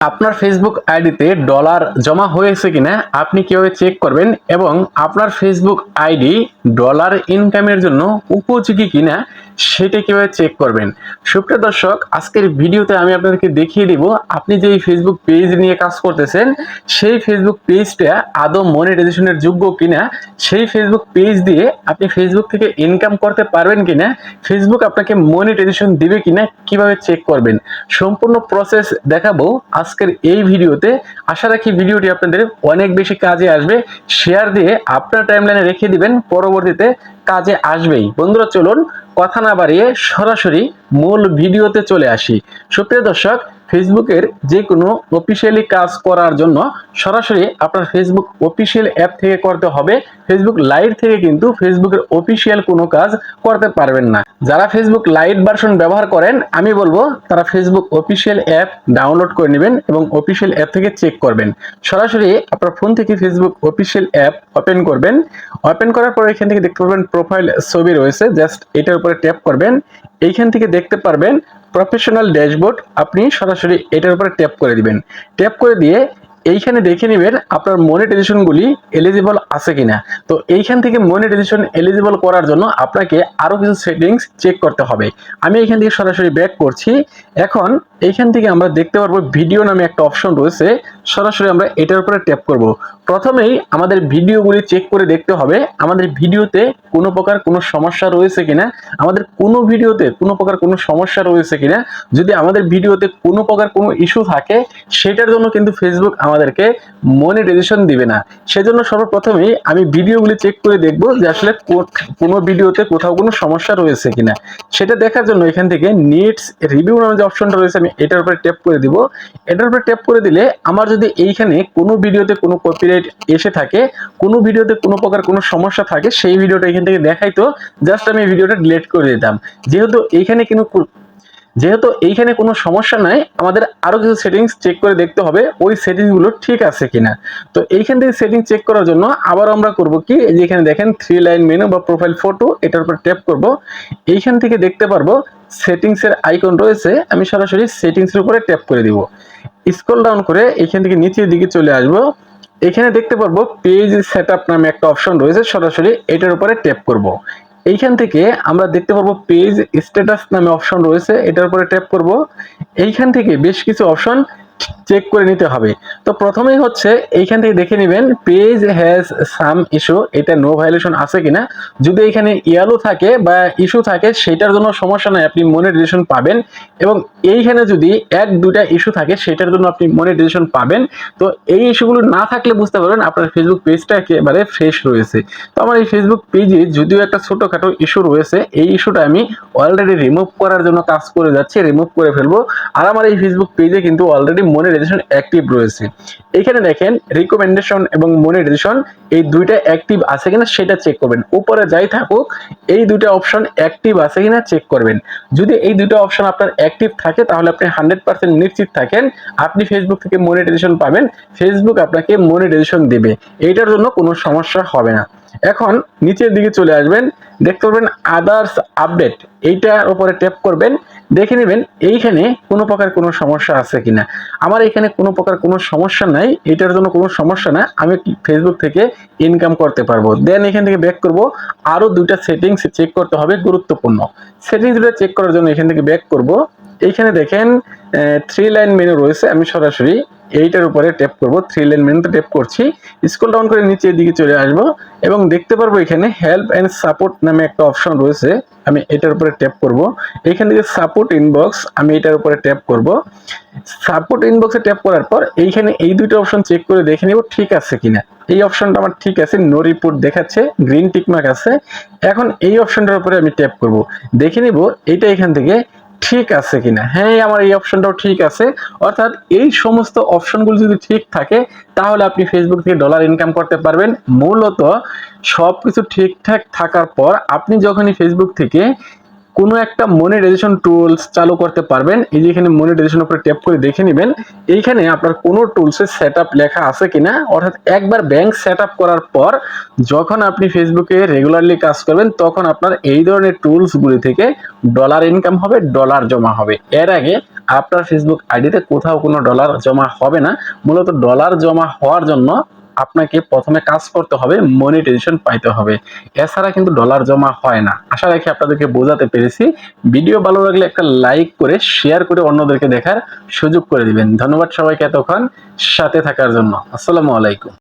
আপনার ফেসবুক আইডিতে ডলার জমা হয়েছে কিনা আপনি কীভাবে চেক করবেন এবং আপনার ফেসবুক আইডি ডলার ইনকামের জন্য উপযোগী কিনা সেটা কীভাবে চেক করবেন? সুপ্রিয় দর্শক, আজকের ভিডিওতে আমি আপনাদেরকে দেখিয়ে দিব, আপনি যে ফেসবুক পেজ নিয়ে কাজ করতেছেন, সেই ফেসবুক পেজটা আদৌ মনিটাইজেশনের যোগ্য কিনা, সেই ফেসবুক পেজ দিয়ে আপনি ফেসবুক থেকে ইনকাম করতে পারবেন কিনা ফেসবুক আপনাকে মনিটাইজেশন দিবে কিনা, কীভাবে চেক করবেন? সম্পূর্ণ প্রসেস দেখাবো আজকের এই ভিডিওতে। আশা রাখি ভিডিওটি আপনাদের অনেক বেশি কাজে আসবে। শেয়ার দিয়ে আপনার টাইমলাইনে রেখে দিবেন, পরবর্তীতে কাজে আসবেই। বন্ধুরা চলুন কথা না বাড়িয়ে সরাসরি মূল ভিডিওতে চলে আসি। সুপ্রিয় দর্শক ফেসবুকের যে কোনো অফিসিয়ালি কাজ করার জন্য সরাসরি আপনার ফেসবুক অফিসিয়াল অ্যাপ থেকে করতে হবে। ফেসবুক লাইট থেকে কিন্তু ফেসবুকের অফিসিয়াল কোনো কাজ করতে পারবেন না। যারা ফেসবুক লাইট ভার্সন ব্যবহার করেন, আমি বলব তারা ফেসবুক অফিসিয়াল অ্যাপ ডাউনলোড করে নেবেন এবং অফিসিয়াল অ্যাপ থেকে চেক করবেন। সরাসরি আপনার ফোন থেকে ফেসবুক অফিসিয়াল অ্যাপ ওপেন করবেন। ওপেন করার পর এখান থেকে দেখতে পারবেন প্রোফাইল ছবি রয়েছে। জাস্ট এটার উপরে ট্যাপ করবেন। এইখান থেকে দেখতে পারবেন প্রফেশনাল ড্যাশবোর্ড আপনি সরাসরি এটার উপরে ট্যাপ করে দিবেন। ট্যাপ করে দিয়ে এইখানে দেখে নেবেন আপনার মনিটাইজেশনগুলি এলিজিবল আছে কিনা। তো এইখান থেকে মনিটাইজেশন এলিজিবল করার জন্য আপনাকে আরও কিছু সেটিংস চেক করতে হবে। আমি এখান থেকে সরাসরি ব্যাক করছি। এখন এইখান থেকে আমরা দেখতে পারব ভিডিও নামে একটা অপশন রয়েছে। সরাসরি আমরা এটার উপরে ট্যাপ করব। প্রথমেই আমাদের ভিডিওগুলি চেক করে দেখতে হবে, আমাদের ভিডিওতে কোনো প্রকার কোনো সমস্যা রয়েছে কিনা, আমাদের কোনো ভিডিওতে কোনো প্রকার কোনো সমস্যা রয়েছে কিনা, যদি আমাদের ভিডিওতে কোনো প্রকার কোনো ইস্যু থাকে, সেটার জন্য কিন্তু ফেসবুক আমাদেরকে মনিটাইজেশন দিবে না। সেজন্য সর্বপ্রথমেই আমি ভিডিওগুলি চেক করে দেখব যে আসলে কোনো ভিডিওতে কোথাও কোনো সমস্যা রয়েছে কিনা। সেটা দেখার জন্য এখান থেকে নিটস রিভিউ নামে যে অপশনটা রয়েছে আমি এটার উপরে ট্যাপ করে দিব। এটার উপরে ট্যাপ করে দিলে আমার যদি এইখানে কোনো ভিডিওতে কোনো কপিরাইট এসে থাকে, কোনো ভিডিওতে কোনো প্রকার কোনো সমস্যা থাকে, সেই ভিডিওটা এখান থেকে দেখাইতো জাস্ট আমি ভিডিওটা ডিলিট করে দিতাম। যেহেতু এইখানে কোনো কো- যেহেতু এইখানে কোনো সমস্যা নাই, আমাদের আরও কিছু সেটিংস চেক করে দেখতে হবে, ওই সেটিংসগুলো ঠিক আছে কিনা। তো এইখান থেকে সেটিং চেক করার জন্য আবার আমরা করব কি, এই যে এখানে দেখেন থ্রি লাইন মেনু বা প্রোফাইল ফটো এটার উপর ট্যাপ করব। এইখান থেকে দেখতে পারব সেটিংস এর আইকন রয়েছে, আমি সরাসরি সেটিংস এর উপরে ট্যাপ করে দিব। স্ক্রল ডাউন করে এখান থেকে নিচের দিকে চলে আসব। এখানে দেখতে পারব পেজ সেটআপ নামে একটা অপশন রয়েছে, সরাসরি এটার উপরে ট্যাপ করব। এইখান থেকে আমরা দেখতে পারব পেজ স্ট্যাটাস নামে অপশন রয়েছে, এটার উপরে ট্যাপ করব। এইখান থেকে বেশ কিছু অপশন চেক করে নিতে হবে। তো প্রথমেই হচ্ছে এইখান থেকে দেখে নেবেন পেজ হ্যাজ সাম ইস্যু এটা নো ভায়োলেশন আছে কিনা? যদি এখানে ইয়ালো থাকে বা ইস্যু থাকে, সেটার জন্য সমস্যা নাই, আপনি মনিটাইজেশন পাবেন। এবং এইখানে যদি এক দুটা ইস্যু থাকে, সেটার জন্য আপনি মনিটাইজেশন পাবেন। তো এই ইস্যুগুলো না থাকলে বুঝতে পারবেন আপনার ফেসবুক পেজটা একেবারে ফ্রেশ রয়েছে। তো আমার এই ফেসবুক পেজে যদিও একটা ছোটখাটো ইস্যু রয়েছে, এই ইস্যুটা আমি অলরেডি রিমুভ করার জন্য কাজ করে যাচ্ছি রিমুভ করে ফেলব। আর আমার এই ফেসবুক পেজে কিন্তু অলরেডি মনিটাইজেশন অ্যাক্টিভ রয়েছে। এখানে দেখেন রিকমেন্ডেশন এবং মনিটাইজেশন এই দুইটা অ্যাক্টিভ আছে কিনা সেটা চেক করবেন। উপরে যাই থাকুক, এই দুইটা অপশন অ্যাক্টিভ আছে কিনা চেক করবেন। যদি এই দুটো অপশন আপনার অ্যাক্টিভ থাকে, তাহলে আপনি হান্ড্রেড পার্সেন্ট নিশ্চিত থাকেন, আপনি ফেসবুক থেকে মনিটাইজেশন পাবেন ফেসবুক আপনাকে মনিটাইজেশন দেবে। এইটার জন্য কোনো সমস্যা হবে না। এখন নিচের দিকে চলে আসবেন, দেখতে পারবেন আদার্স আপডেট এইটার উপরে ট্যাপ করবেন, দেখে নেবেন এইখানে কোনো প্রকার কোনো সমস্যা আছে কিনা। আমার এখানে কোনো প্রকার কোনো সমস্যা নাই, এটার জন্য কোনো সমস্যা না, আমি ফেসবুক থেকে ইনকাম করতে পারব। দেন এখান থেকে ব্যাক করব, আরও দুইটা সেটিংস চেক করতে হবে গুরুত্বপূর্ণ। সেটিংস দুটো চেক করার জন্য এখান থেকে ব্যাক করব। এইখানে দেখেন থ্রি লাইন মেনু রয়েছে, আমি সরাসরি এইটার উপরে ট্যাপ করব থ্রি লাইন মেনুতে ট্যাপ করছি। স্ক্রল ডাউন করে নিচের দিকে চলে আসব এবং দেখতে পারব এখানে হেল্প অ্যান্ড সাপোর্ট নামে একটা অপশন রয়েছে। আমি এটার উপরে ট্যাপ করব। এখান থেকে সাপোর্ট ইনবক্স আমি এটার উপরে ট্যাপ করব। সাপোর্ট ইনবক্সে ট্যাপ করার পর এইখানে এই দুইটা অপশন চেক করে দেখে নিব ঠিক আছে কিনা। এই অপশনটা আমার ঠিক আছে নো রিপোর্ট দেখাচ্ছে গ্রিন টিকমার্ক আছে। এখন এই অপশনটার উপরে আমি ট্যাপ করব। দেখে নিব এটা এখান থেকে ঠিক আছে কিনা? হ্যাঁ আমার এই অপশনটাও ঠিক আছে। অর্থাৎ এই সমস্ত অপশনগুলো যদি ঠিক থাকে, তাহলে আপনি ফেসবুক থেকে ডলার ইনকাম করতে পারবেন। মূলত সবকিছু ঠিকঠাক থাকার পর আপনি যখনই ফেসবুক থেকে কোনো একটা মনিটাইজেশন টুলস চালু করতে পারবেন। এই যে এখানে মনিটাইজেশন উপরে ট্যাপ করে দেখে নেবেন। এইখানে আপনার কোনো টুলসের সেট লেখা আছে কিনা? অর্থাৎ একবার ব্যাংক সেট করার পর যখন আপনি ফেসবুকে রেগুলারলি কাজ করবেন, তখন আপনার এই ধরনের টুলসগুলি থেকে ডলার ইনকাম হবে ডলার জমা হবে। এর আগে আপনার ফেসবুক আইডিতে কোথাও কোনো ডলার জমা হবে না। মূলত ডলার জমা হওয়ার জন্য আপনাকে প্রথমে কাজ করতে হবে মনিটাইজেশন পাইতে হবে। এছাড়া কিন্তু ডলার জমা হয় না। আশা রাখি আপনাদেরকে বোঝাতে পেরেছি। ভিডিও ভালো লাগলে একটা লাইক করে শেয়ার করে অন্যদেরকে দেখার সুযোগ করে দিবেন। ধন্যবাদ সবাইকে এতক্ষণ সাথে থাকার জন্য। আসসালামু আলাইকুম।